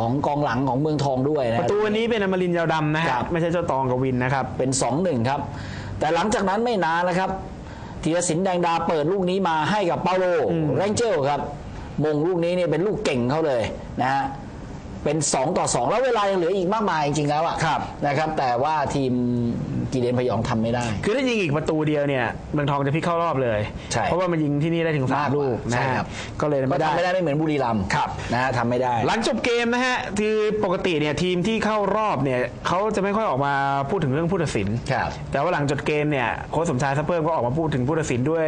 ของกองหลังของเมืองทองด้วยนะประตูวันนี้เป็นอมรินทร์ยาวดำนะฮะครับ ไม่ใช่เจ้าตองกับวินนะครับ เป็น2อหนึ่งครับ แต่หลังจากนั้นไม่นานนะครับธีรศิลป์แดงดาเปิดลูกนี้มาให้กับเปาโลแรงเจลครับ มงลูกนี้เนี่ยเป็นลูกเก่งเขาเลยนะฮะ เป็น 2 ต่อ 2 แล้วเวลายังเหลืออีกมากมายจริงๆแล้วอะครับ นะครับ แต่ว่าทีม กีเดนพยองทำไม่ได้ คือถ้ายิงอีกประตูเดียวเนี่ยเมืองทองจะพลิกเข้ารอบเลย ใช่เพราะว่ามันยิงที่นี่ได้ถึงสามมากกว่าลูกนะใช่ฮะครับก็เลยก็ไม่ได้ ทำไม่ได้ไม่เหมือนบุรีรัมย์ครับ นะฮะทำไม่ได้ หลังจบเกมนะฮะคือปกติเนี่ยทีมที่เข้ารอบเนี่ยเขาจะไม่ค่อยออกมาพูดถึงเรื่องผู้ตัดสิน ครับแต่ว่าหลังจบเกมเนี่ยโค้ชสมชายซัปเปอร์ก็ออกมาพูดถึงผู้ตัดสินด้วย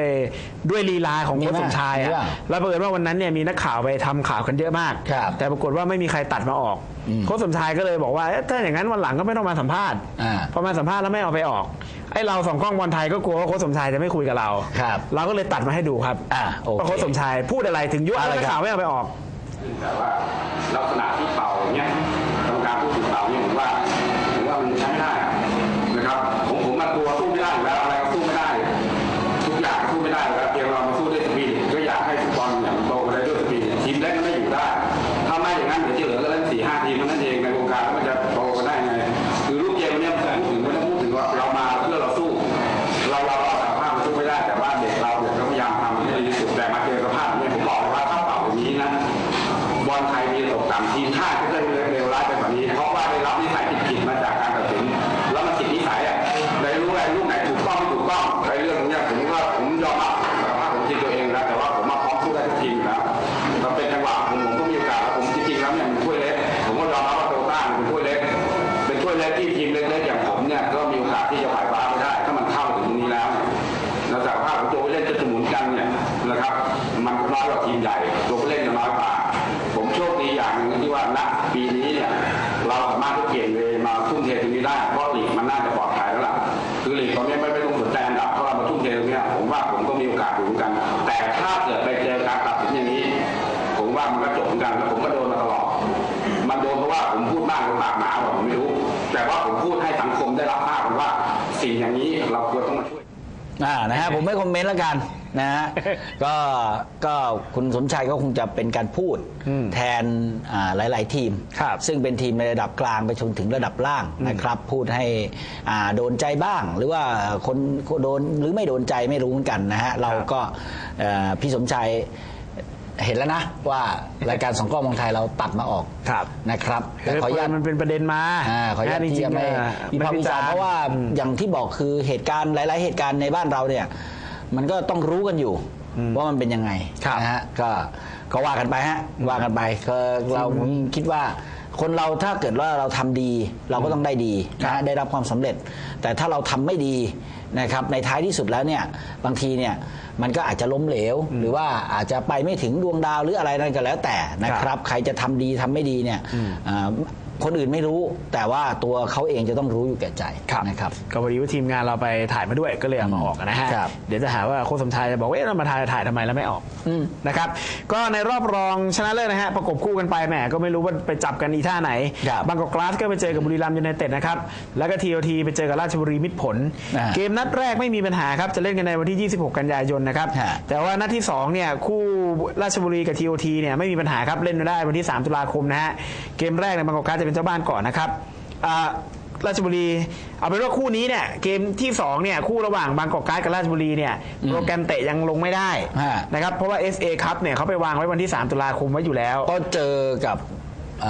ด้วยลีลาของมีโค้ชมากสมชายมีอะมากแล้วบังเอิญว่าวันนั้นเนี่ยมีนักข่าวไปทำข่าวกันเยอะมาก ครับแต่ปรากฏว่าไม่มีใครตัดมาออก โค้ชสมชายก็เลยบอกว่าเอ๊ะถ้าอย่างนั้นวันหลังก็ไม่ต้องมาสัมภาษณ์อ่าพอมาสัมภาษณ์แล้วไม่เอาไปออกไอ้เราสองกล้องบอลไทยก็กลัวว่าโค้ชสมชายจะไม่คุยกับเราครับเราก็เลยตัดมาให้ดูครับอ่าโอเคว่าโค้ชสมชายพูดอะไรถึงยุอะไรนักครับข่าวไม่เอาไปออกแต่ว่าลักษณะที่เป่าอย่างเงี้ย ทีมชาติก็จะเลวร้ายไปกว่านี้ เพราะว่าได้รับนิสัยผิดๆมาจากการตัดสิน แล้วมันผิดนิสัยอะได้รู้ไอ้ลูกไหนถูกต้องไม่ถูกต้องไอ้เรื่องเนี้ยผมว่าผมยอมรับสารภาพผมทีมตัวเองนะแต่ว่าผมมาพร้อมสู้ได้ทุกทีมอยู่แล้วถ้าเป็นจังหวะผมผมก็มีโอกาสแล้วผมจริงๆแล้วเนี่ยมันถ้วยเล็กผมก็ยอมรับว่าโตต้ามันเป็นถ้วยเล็กเป็นถ้วยเล็กที่ทีมเล็กๆอย่างผมเนี่ยก็มีโอกาสที่จะผ่านฟ้าไปได้ ถ้ามันเข้าถึงตรงนี้แล้วเนี่ยแล้วสารภาพของตัวเล่นจะหมุนกันเนี่ยนะครับ มันน้อยกว่าทีมใหญ่ตัวเล่นจะน้อยกว่าผมโชคดีอย่างนึง ว่าณปีนี้เนี่ยเราสามารถที่เปลี่ยนเลยมาทุ่มเทตรงนี้ได้เพราะหลีกมันน่าจะปลอดภัยแล้วล่ะคือหลีกตอนนี้ไม่ อ่านะฮะผมไม่คอมเมนต์แล้วกันนะฮะ ก็ก็คุณสมชัยก็คงจะเป็นการพูดอืมแทนอ่าหลาย ๆ ทีม ครับซึ่งเป็นทีมในระดับกลางไปจนถึงระดับล่างนะครับ พูดให้อ่าโดนใจบ้าง หรือว่าคนโดนหรือไม่โดนใจไม่รู้เหมือนกันนะฮะ เราก็เอ่อพี่สมชัย เห็นแล้วนะว่ารายการสองกล้องเมืองไทยเราตัดมาออกครับนะครับแต่คือขออนุญาตมันเป็นประเด็นมาอ่าขออนุญาตที่จะไม่จริงๆวิพากษ์วิจารณ์เพราะว่าอย่างที่บอกคือเหตุการณ์หลาย ๆ เหตุการณ์ในบ้านเราเนี่ย มันก็ต้องรู้กันอยู่ว่ามันเป็นยังไงครับนะฮะก็ก็ว่ากันไปฮะว่ากันไปคือเราคิดว่าคนเราถ้าเกิดว่าเราทำดี เราก็ต้องได้ดีนะฮะได้รับความสำเร็จ แต่ถ้าเราทำไม่ดี นะครับในท้ายที่สุดแล้วเนี่ยบางทีเนี่ยมันก็อาจจะล้มเหลว หรือว่าอาจจะไปไม่ถึงดวงดาวหรืออะไรนั่นก็แล้วแต่นะครับ ใครจะทำดีทำไม่ดีเนี่ยอ่า คนอื่นไม่รู้ แต่ว่าตัวเขาเองจะต้องรู้อยู่แก่ใจนะครับก็พอดีว่าทีมงานเราไปถ่ายมาด้วยก็เลยเอามาออกนะฮะครับเดี๋ยวจะหาว่าโค้ชสมชายจะบอกว่าเอ๊ะเรามาถ่ายถ่ายทำไมแล้วไม่ออกอืมนะครับก็ในรอบรองชนะเลิศนะฮะประกบคู่กันไปแหมก็ไม่รู้ว่าไปจับกันอีท่าไหนครับบางกอกกลาสก็ไปเจอกับบุรีรัมย์ยูไนเต็ดนะครับแล้วก็ทีโอทีไปเจอกับราชบุรีมิตรผลอ่าเกมนัดแรกไม่มีปัญหาครับจะเล่นกันในวันที่ 26 กันยายนนะครับฮะแต่ว่านัดที่สองเนี่ยคู่ราชบุรีกับทีโอทีเนี่ยไม่มีปัญหาครับเล่นได้วันที่ 3 ตุลาคมนะฮะเกมแรกในยบางกอกกลาสจะเป็นเจ้าบ้านก่อนนะครับอ่าราชบุรี เอาเป็นว่าคู่นี้เนี่ยเกมที่สองเนี่ยคู่ระหว่างบางกอกกลาสกับราชบุรีเนี่ยโปรแกรมเตะยังลงไม่ได้ฮะนะครับเพราะว่า FA ครับเนี่ยเขาไปวางไว้วันที่ 3 ตุลาคมไว้อยู่แล้ว ก็เจอกับ เ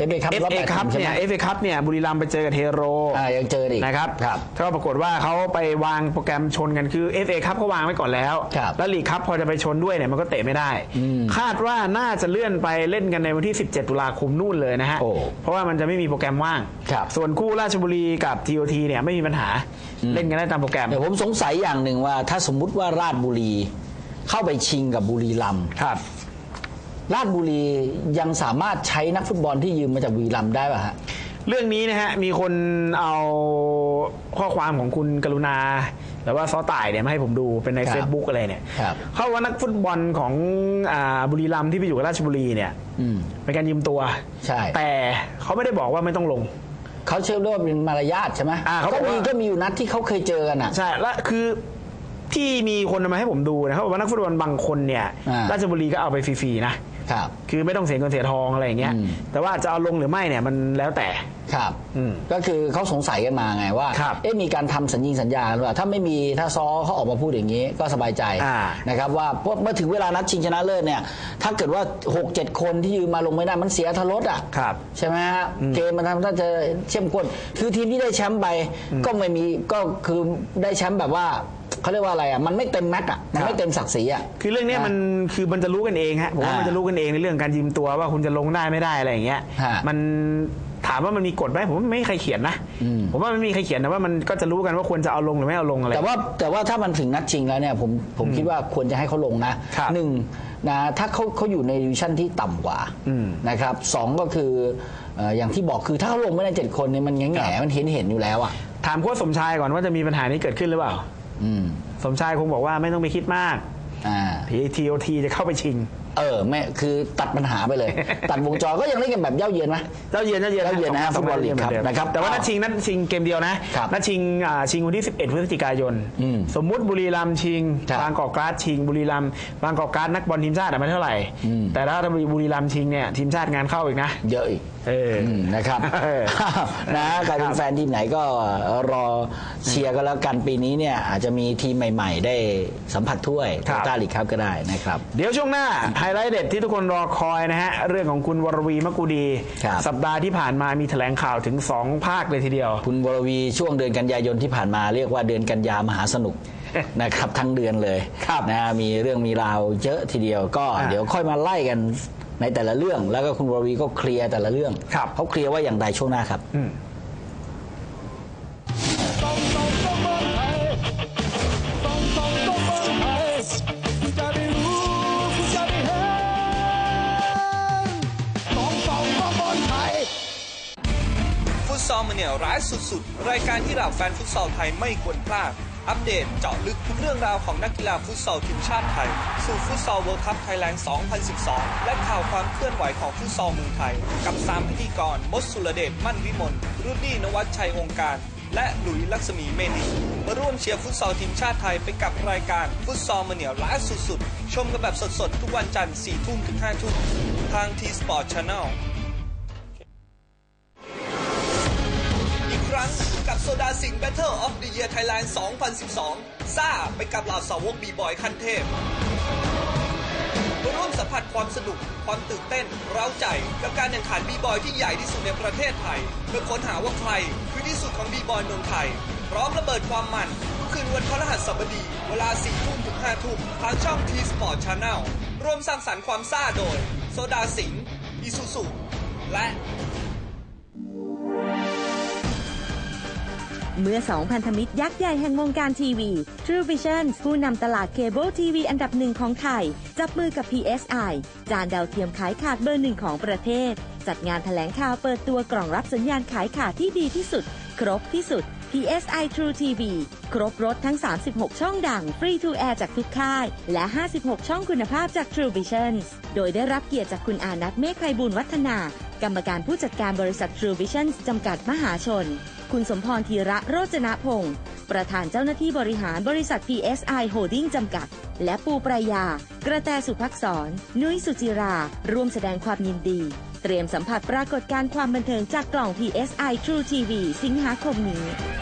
อฟเอคัพรอบ FA แปดครับทีมใช่ไหเนี่มย FA ครับเนี่ยบุรีรัมย์ไปเจอกับเทโรอ่ายังเจออีกนะครับครับก็ปรากฏว่าเขาไปวางโปรแกรมชนกันคือ FA ครับเขาวางไว้ก่อนแล้วครับแล้วลีกครับพอจะไปชนด้วยเนี่ยมันก็เตะไม่ได้อืมคาดว่าน่าจะเลื่อนไปเล่นกันในวันที่ 17 ตุลาคมนู่นเลยนะฮะโอ้เพราะว่ามันจะไม่มีโปรแกรมว่างครับส่วนคู่ราชบุรีกับ TOT เนี่ยไม่มีปัญหาเล่นกันได้ตามโปรแกรมเดี๋ยวผมสงสัยอย่างหนึ่งว่า ถ้าสมมุติว่าราชบุรีเข้าไปชิงกับบุรีรัมย์ค รับราชบุรียังสามารถใช้นักฟุตบอลที่ยืมมาจากบุรีรัมย์ได้ป่ะฮะเรื่องนี้นะฮะมีคนเอาข้อความของคุณกรุณาแต่ว่าซอต่ายเนี่ยมาให้ผมดูเป็นในครับ Facebook อะไรเนี่ยครับเขาว่านักฟุตบอลของอาบุรีรัมย์ที่ไปอยู่กับราชบุรีเนี่ยอืมเป็นการยืมตัวใช่แต่เขาไม่ได้บอกว่าไม่ต้องลงเขาเชื่อว่าเป็นมารยาทใช่ไหมอ่าเขาบก็อกมีว่าก็มีอยู่นัดที่เขาเคยเจอกันอะใช่และคือที่มีคนเอามาให้ผมดูนะเขาบอกว่านักฟุตบอลบางคนเนี่ยอ่าราชบุรีก็เอาไปฟรีๆนะ ครับ คือไม่ต้องเสียเงินเสียทองอะไรอย่างเงี้ยอืมแต่ว่าจะเอาลงหรือไม่เนี่ยมันแล้วแต่ ครับอืมก็คือเขาสงสัยกันมาไงว่าครับเอ๊ะมีการทำสัญญิงสัญญาหรือเปล่าถ้าไม่มีถ้าซอเขาออกมาพูดอย่างนี้ก็สบายใจอ่านะครับว่าเพราะเมื่อถึงเวลานัดชิงชนะเลิศเนี่ย ถ้าเกิดว่า 6 7 คนที่ยืมมาลงไม่ได้มันเสียทรสอะครับใช่ไหมฮะเกมมันทำถ้าจะเข้มข้นคือทีมที่ได้แชมป์ไปก็ไม่มีก็คือได้แชมป์แบบว่าเขาเรียกว่าอะไรอะมันไม่เต็มแม็กซ์อะมันไม่เต็มศักดิ์ศรีอะคือเรื่องเนี้ยมันคือมันจะรู้กันเองฮะผมว่าอ่ามัมันจะรู้กันเองในเรื่องการยืมตัวว่าคุณจะลงได้ไม่ได้อะไรอย่างเงี้ยฮะมัน ถามว่ามันมีกฎไหมผมว่าไม่มีใครเขียนนะอืมผมว่าไม่มีใครเขียนแต่ว่ามันก็จะรู้กันว่าควรจะเอาลงหรือไม่เอาลงอะไรแต่ว่าแต่ว่าถ้ามันถึงนัดชิงแล้วเนี่ยผมผมคิดว่าควรจะให้เขาลงนะครับหนึ่งนะถ้าเขาเขาอยู่ในดิวิชั่นที่ต่ำกว่าอืมนะครับสองก็คือเอ่ออย่างที่บอกคือถ้าเขาลงไม่ได้เจ็ดคนเนี่ยมันแง่แง่ๆมันเห็นเห็นอยู่แล้วอะถามโค้ชสมชายก่อนว่าจะมีปัญหานี้เกิดขึ้นหรือเปล่าอืมสมชายคงบอกว่าไม่ต้องไปคิดมากอ่าทีทีโอทีจะเข้าไปชิง เออไม่คือตัดปัญหาไปเลย ตัดวงจรก็ยังเล่นกันแบบเย้าเย็นไหม เจ้าเยือนเจ้าเยือนเจ้าเยือนนะฮะสงฟุตบอลลีกครับเหมือนเดิมนะครับแต่ว่านัดชิงนัดชิงเกมเดียวนะครับนัดชิงอ่าชิงวันที่ 11พฤศจิกายน อืมสมมุติบุรีรัมย์ชิง ครับบางกอกกราสชิง บุรีรัมย์บางกอกกราสนักบอลทีมชาติอะไม่เท่าไหร่ อืม แต่ถ้าบุรีรัมย์ชิงเนี่ยทีมชาติงานเข้าอีกนะ เยอะอีกเอออมนะครับเออนะใครเป็นแฟนทีมไหนก็รอเชียร์กันแล้วกันปีนี้เนี่ย อาจจะมีทีมใหม่ ๆ ได้สัมผัสถ้วยครับโตต้าลีกครับก็ได้นะครับ เดี๋ยวช่วงหน้า ไฮไลท์เด็ดที่ทุกคนรอคอยนะฮะ เรื่องของคุณวรวีมะกูดี ครับ สัปดาห์ที่ผ่านมามีแถลงข่าวถึง 2 ภาคเลยทีเดียว คุณวรวีช่วงเดือนกันยายนที่ผ่านมาเรียกว่าเดือนกันยามหาสนุก นะครับทั้งเดือนเลยครับนะฮะมีเรื่องมีราวเยอะทีเดียวก็อ่า เดี๋ยวค่อยมาไล่กัน ในแต่ละเรื่องแล้วก็คุณวรวีก็เคลียร์แต่ละเรื่องครับ เขาเคลียร์ว่าอย่างใดช่วงหน้าครับอืมซอลมันเนี่ยร้ายสุดๆ รายการที่เหล่าแฟนฟุตซอลไทยไม่ควรพลาด อัปเดตเจาะลึกทุกเรื่องราวของนักกีฬาฟุตซอลทีมชาติไทย สู่ฟุตซอลเวิลด์คัพไทยแลนด์ 2012 และข่าวความเคลื่อนไหวของฟุตซอลเมืองไทย กับ 3 พิธีกร มดสุรเดช มั่นวิมล รุดดี้นวัชชัยวงค์การ และหลุยลักษมีเมนีมาร่วมเชียร์ฟุตซอลทีมชาติไทยไปกับรายการฟุตซอลมันเหนียวร้าสุดๆ ชมกันแบบสดๆ ทุกวันจันทร์4ทุ่มถึง5ทุ่มทางทีสปอร์ตชาแนล โซดาสิงห์ Battle of the Year Thailand 2012 ซ่าไปกับเหล่าสาวกบีบอยขั้นเทพร่วมสัมผัสความสนุก ความตื่นเต้น เร้าใจ กับการแข่งขันบีบอยที่ใหญ่ที่สุดในประเทศไทย เพื่อค้นหาว่าใคร คือที่สุดของบีบอยเมืองไทย พร้อมระเบิดความมันทุกคืนวันพฤหัสบดี เวลา4ทุ่มถึง5ทุ่มทางช่อง T Sport Channel ร่วมสร้างสรรค์ความซ่าโดย โซดาสิงห์อีซูซุและ เมื่อสองพันธมิตรยักษ์ใหญ่แห่งวงการทีวี True Vision ผู้นำตลาดเคเบิลทีวีอันดับหนึ่งของไทย จับมือกับ PSI จานดาวเทียมขายขาดเบอร์หนึ่งของประเทศ จัดงานแถลงข่าวเปิดตัวกล่องรับสัญญาณขายขาดที่ดีที่สุด ครบที่สุด PSI True TV ครบรถทั้ง 36 ช่องดัง Free to Air จากทุกค่าย และ 56 ช่องคุณภาพจาก True Vision โดยได้รับเกียรติจากคุณอานัทเมฆไพบูลวัฒนา กรรมการผู้จัดการบริษัท True Vision จำกัดมหาชน คุณสมพรธีระโรจนพงศ์ประธานเจ้าหน้าที่บริหารบริษัท PSI Holding จำกัด และปูปรายา กระแตสุภักษร นุ้ยสุจิรา ร่วมแสดงความยินดี เตรียมสัมผัสปรากฏการณ์ความบันเทิงจากกล่อง PSI True TV สิงหาคมนี้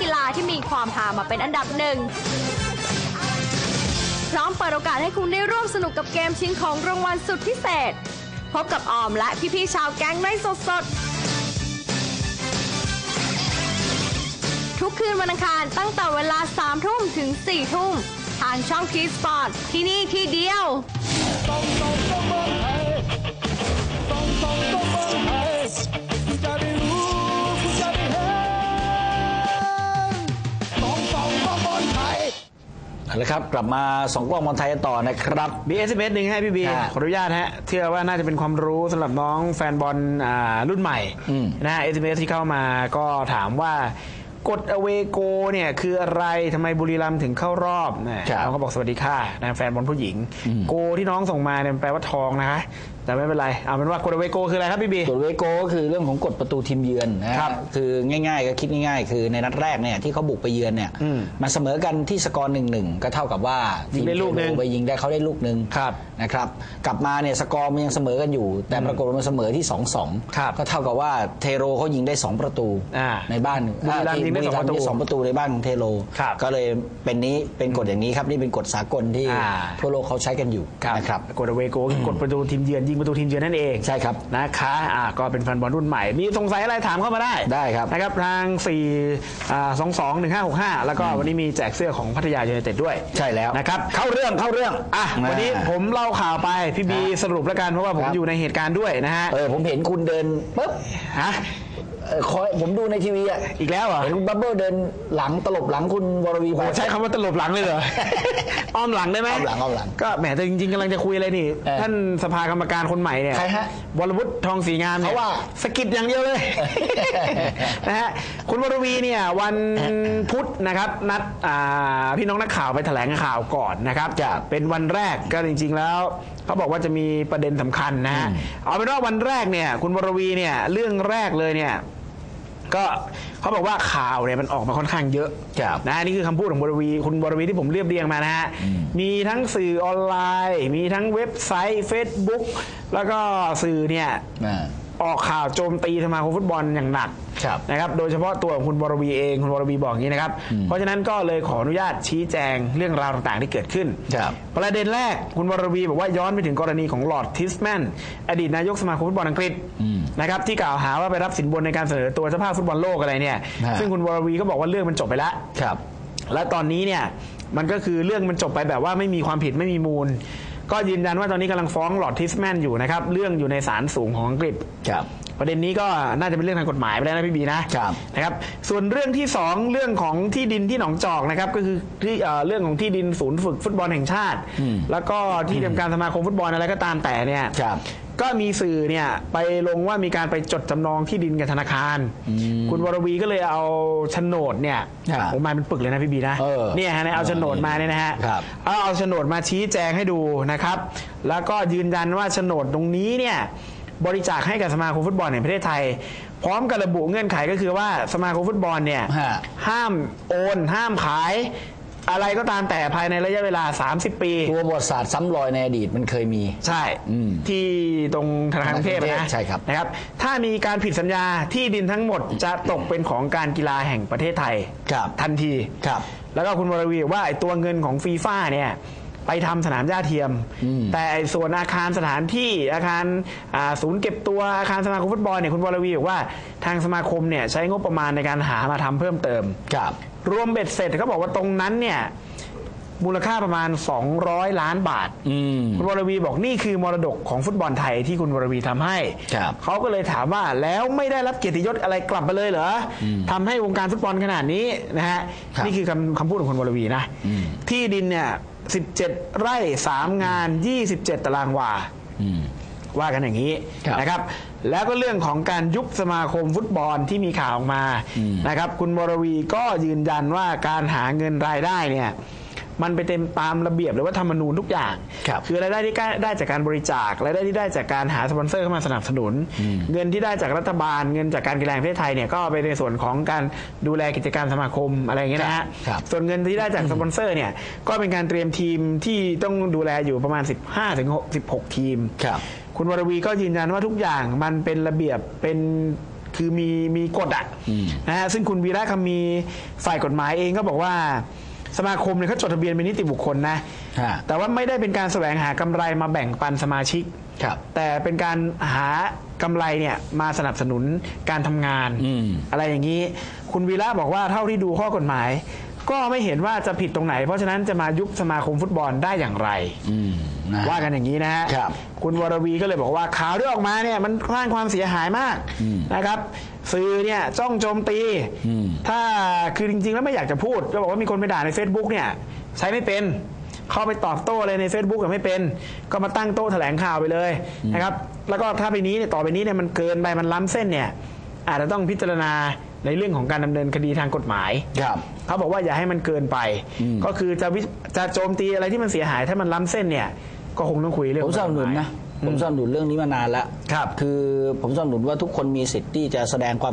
กีฬาที่มีความหามาเป็นอันดับหนึ่งพร้อมเปิดโอกาสให้คุณได้ร่วมสนุกกับเกมชิงของรางวัลสุดพิเศษ พบกับออมและพี่ๆชาวแก๊งได้สดๆ ทุกคืนวันอังคารตั้งแต่เวลา 3 ทุ่มถึง 4 ทุ่ม ทางช่องทีสปอร์ตที่นี่ที่เดียว動 เอาละครับกลับมาสองกล้องบอลไทยกันต่อนะครับ มี SMS หนึ่งให้พี่บีอ่าขออนุญาตฮะเชื่อว่าน่าจะเป็นความรู้สำหรับน้องแฟนบอลอ่ารุ่นใหม่อืม นะฮะ SMS ที่เข้ามาก็ถามว่ากฎอเวโกเนี่ยคืออะไรทำไมบุรีรัมย์ถึงเข้ารอบนะครับ น้องก็บอกสวัสดีค่ะนะแฟนบอลผู้หญิง โกที่น้องส่งมาเนี่ยแปลว่าทองนะคะ แต่ไม่เป็นไรเอาเป็นว่ากฎอเวโกคืออะไรครับพี่บี กฎเวโกก็คือเรื่องของกฎประตูทีมเยือนนะฮะครับคือง่ายๆก็คิดง่ายๆ คือในนัดแรกเนี่ยที่เขาบุกไปเยือนเนี่ยอืมมาเสมอกันที่สกอร์หนึ่งหนึ่งก็เท่ากับว่ายิงได้ลูกหนึ่งทีมเทโรไปยิงได้เขาได้ลูกหนึ่งครับ นะครับกลับมาเนี่ยสกอร์มันยังเสมอกันอยู่ แต่ปรากฏว่ามันเสมอที่2อสองครับก็เท่ากับว่าเทโรเขายิงได้2ประตูอ่าในบ้านบุรีรัมย์ยิงได้ที่สองประตูบุรีมย์ยิงสองประตูในบ้านของเทโรครับก็เลยเป็นนี้เป็นกฎอย่างนี้ครับนี่เป็นกฎสากลที่อ่า ทั่วโลกเขาใช้กันอยู่นะครับ กฎอเวโกคือกฎประตูทีมเยือนยิงประตูทีมเยือนนั่นเองใช่ครับนะคะอ่าก็เป็นแฟนบอลรุ่นใหม่ มีสงสัยอะไรถามเข้ามาได้ได้ครับนะครับทาง4 2 2 1 5 6 5 แล้วก็วันนี้มีแจกเสื้อของพัทยายูไนเต็ดด้วยใช่แล้วนะครับเข้าเรื่องเข้าเรื่องอะวันนี้ผมเล่าข่าวไปพี่บีสรุปแล้วกันเพราะว่าผมครับอยู่ในเหตุการณ์ด้วยนะฮะเออผมเห็นคุณเดินปุ๊บฮะ เอ่อคอยผมดูในทีวีอะอีกแล้วเหรอ เห็นคุณบับเบิ้ลเดินหลังตลบหลังคุณวรวีโอ้โหใช้คำว่าตลบหลังเลยเหรอ อ้อมหลังได้ไหมอ้อมหลังอ้อมหลังก็แหมแต่จริงๆกำลังจะคุยอะไรนี่ เออท่านสภากรรมการคนใหม่เนี่ยใครฮะวรวุฒิทองศรีงามเนี่ยเขาว่าสะกิดอย่างเดียวเลย นะฮะคุณวรวีเนี่ยวันพุธนะครับนัดอ่าพี่น้องนักข่าวไปแถลงข่าวก่อนนะครับจะเป็นวันแรกก็จริง ๆ แล้ว เขาบอกว่าจะมีประเด็นสำคัญนะฮะเอาเป็นว่าวันแรกเนี่ย คุณวรวีเนี่ย เรื่องแรกเลยเนี่ย ก็เขาบอกว่าข่าวเนี่ยมันออกมาค่อนข้างเยอะครับนะนี่คือคำพูดของบรวีคุณบรวีที่ผมเรียบเรียงมานะฮะมีทั้งสื่อออนไลน์ มีทั้งเว็บไซต์ Facebook แล้วก็สื่อเนี่ย อ่า ออกข่าวโจมตีสมาคมฟุตบอลอย่างหนักครับนะครับ โดยเฉพาะตัวของคุณบรวีเองคุณบรวีบอกอย่างนี้นะครับ เพราะฉะนั้นก็เลยขออนุญาตชี้แจงเรื่องราวต่างๆที่เกิดขึ้น ครับ ประเด็นแรกคุณบรวีบอกว่าย้อนไปถึงกรณีของลอร์ดทิสแมนอดีตนายกสมาคมฟุตบอลอังกฤษนะครับที่กล่าวหาว่าไปรับสินบนในการเสนอตัวเจ้าภาพฟุตบอลโลกอะไรเนี่ย ฮะ ซึ่งคุณวรวีก็บอกว่าเรื่องมันจบไปแล้ว ครับ และตอนนี้เนี่ยมันก็คือเรื่องมันจบไปแบบว่าไม่มีความผิดไม่มีมูล ก็ยืนยันว่าตอนนี้กำลังฟ้องลอร์ดทิสแมนอยู่นะครับ เรื่องอยู่ในศาลสูงของอังกฤษ ครับ ประเด็นนี้ก็น่าจะเป็นเรื่องทางกฎหมายไปแล้วนะพี่บีนะครับ นะครับ ส่วนเรื่องที่สองเรื่องของที่ดินที่หนองจอกนะครับก็คือที่เอ่อเรื่องของที่ดินศูนย์ฝึกฟุตบอลแห่งชาติ แล้วก็ที่ทำการสมาคมฟุตบอลอะไรก็ตามแต่เนี่ย ครับ ก็มีสื่อเนี่ยไปลงว่ามีการไปจดจำนองที่ดินกับธนาคาร คุณวรวีก็เลยเอาโฉนดเนี่ยครับผมมาเป็นปึกเลยนะพี่บีนะเออเนี่ยฮะเนี่ยเอาโฉนดมาเนี่ยนะฮะครับ เอาเอาโฉนดมาชี้แจงให้ดูนะครับ แล้วก็ยืนยันว่าโฉนดตรงนี้เนี่ยบริจาคให้กับสมาคมฟุตบอลแห่งประเทศไทย พร้อมกับระบุเงื่อนไขก็คือว่าสมาคมฟุตบอลเนี่ยฮะ ห้ามโอน ห้ามขาย อะไรก็ตามแต่ภายในระยะเวลา 30 ปี ตัวบทศาสตร์ซ้ำรอยในอดีตมันเคยมี ใช่อืมที่ตรงธนาคารกรุงเทพธนาคารกรุงเทนะพใช่ครับ นะครับ ถ้ามีการผิดสัญญาที่ดินทั้งหมดจะตกเป็นของการกีฬาแห่งประเทศไทย ครับ ทันที ครับ แล้วก็คุณวรวีบอกว่าไอ้ตัวเงินของฟีฟ่าเนี่ย ไปทำสนามหญ้าเทียม อืม แต่ไอ้ส่วนอาคารสถานที่อาคารอ่าศูนย์เก็บตัวอาคารสมาคมฟุตบอลเนี่ยคุณวรวีบอกว่าทางสมาคมเนี่ยใช้งบประมาณในการหามาทำเพิ่มเติม ครับ รวมเบ็ดเสร็จเขาบอกว่าตรงนั้นเนี่ยมูลค่าประมาณ 200 ล้านบาท อืม คุณวรวีบอกนี่คือมรดกของฟุตบอลไทยที่คุณวรวีทำให้ ครับเขาก็เลยถามว่าแล้วไม่ได้รับเกียรติยศอะไรกลับมาเลยเหรออทำให้วงการฟุตบอลขนาดนี้นะฮะ ครับนี่คือคำคำพูดของคุณวรวีนะ อืม ที่ดินเนี่ย 17 ไร่ 3 งาน 27 ตารางวา อืม ว่ากันอย่างนี้ครับ นะครับ แล้วก็เรื่องของการยุบสมาคมฟุตบอลที่มีข่าวออกมาอืมนะครับ คุณวรวีก็ยืนยันว่าการหาเงินรายได้เนี่ยมันไปเต็มตามระเบียบหรือว่าธรรมนูญทุกอย่างครับอรายได้ที่ได้จากการบริจาครายได้ที่ได้จากการหาสปอนเซอร์เข้ามาสนับสนุน เงินที่ได้จากรัฐบาล เงินจากการกีฬาแห่งประเทศไทยเนี่ยก็เอาไปในส่วนของการดูแลกิจการสมาคมอะไรอย่างเงี้ยนะฮะครับส่วนเงินที่ได้จากสปอนเซอร์เนี่ยก็เป็นการเตรียมทีมที่ต้องดูแลอยู่ประมาณ 15ถึง16 ทีมครับ คุณวรวีก็ยืนยันว่าทุกอย่างมันเป็นระเบียบเป็นคือมีมีกฎอะอืมนะฮะซึ่งคุณวีระคำมีฝ่ายกฎหมายเองก็บอกว่าสมาคมเนี่ยเขาจดทะเบียนเป็นนิติบุคคลนะฮะแต่ว่าไม่ได้เป็นการแสวงหากำไรมาแบ่งปันสมาชิกครับแต่เป็นการหากำไรเนี่ยมาสนับสนุนการทำงานอืมอะไรอย่างนี้ คุณวีระบอกว่าเท่าที่ดูข้อกฎหมาย ก็ไม่เห็นว่าจะผิดตรงไหน เพราะฉะนั้นจะมายุบสมาคมฟุตบอลได้อย่างไร อืมนะฮะ ว่ากันอย่างนี้นะฮะครับคุณวรวีก็เลยบอกว่าข่าวที่ออกมาเนี่ยมันสร้างความเสียหายมากอืมนะครับ สื่อเนี่ยจ้องโจมตี อืม ถ้าคือจริง ๆ แล้วไม่อยากจะพูดก็บอกว่ามีคนไปด่าใน Facebook เนี่ยใช้ไม่เป็น เข้าไปตอบโต้อะไรใน Facebook ก็ไม่เป็น ก็มาตั้งโต๊ะแถลงข่าวไปเลยนะครับ แล้วก็ถ้าไปนี้เนี่ยต่อไปนี้เนี่ยมันเกินไปมันล้ำเส้นเนี่ยอาจจะต้องพิจารณา ในเรื่องของการดำเนินคดีทางกฎหมายครับเขาบอกว่าอย่าให้มันเกินไปอืมก็คือจะวิจะโจมตีอะไรที่มันเสียหายถ้ามันล้ำเส้นเนี่ย ก็คงต้องคุยเรื่องผมสนับสนุนนะอืผมมสนับสนุนเรื่องนี้มานานแล้วครับ คือผมสนับสนุนว่าทุกคนมีสิทธิ์ที่จะแสดงความ